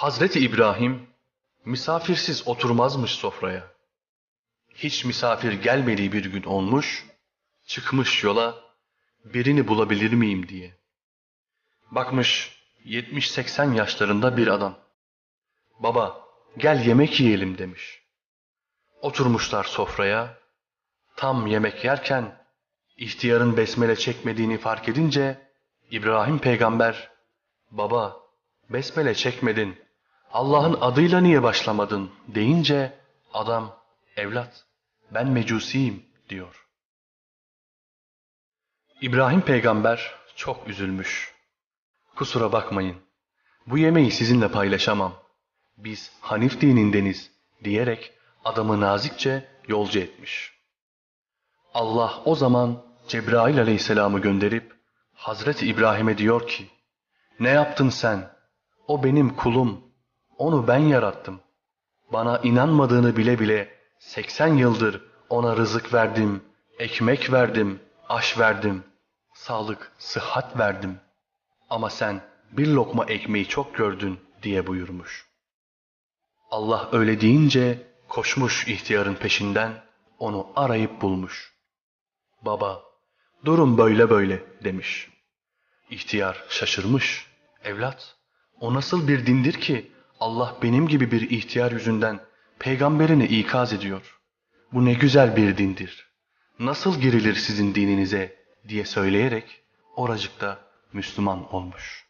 Hazreti İbrahim misafirsiz oturmazmış sofraya. Hiç misafir gelmediği bir gün olmuş, çıkmış yola birini bulabilir miyim diye. Bakmış 70-80 yaşlarında bir adam. Baba gel yemek yiyelim demiş. Oturmuşlar sofraya. Tam yemek yerken ihtiyarın besmele çekmediğini fark edince İbrahim peygamber baba besmele çekmedin Allah'ın adıyla niye başlamadın deyince adam evlat ben mecusiyim diyor. İbrahim peygamber çok üzülmüş. Kusura bakmayın. Bu yemeği sizinle paylaşamam. Biz Hanif dinindeniz diyerek adamı nazikçe yolcu etmiş. Allah o zaman Cebrail aleyhisselamı gönderip Hazreti İbrahim'e diyor ki Ne yaptın sen? O benim kulum. Onu ben yarattım. Bana inanmadığını bile bile 80 yıldır ona rızık verdim, ekmek verdim, aş verdim, sağlık, sıhhat verdim. Ama sen bir lokma ekmeği çok gördün diye buyurmuş. Allah öyle deyince koşmuş ihtiyarın peşinden onu arayıp bulmuş. Baba, durum böyle böyle demiş. İhtiyar şaşırmış. Evlat, o nasıl bir dindir ki Allah benim gibi bir ihtiyar yüzünden peygamberini ikaz ediyor. Bu ne güzel bir dindir. Nasıl girilir sizin dininize diye söyleyerek oracıkta Müslüman olmuş.''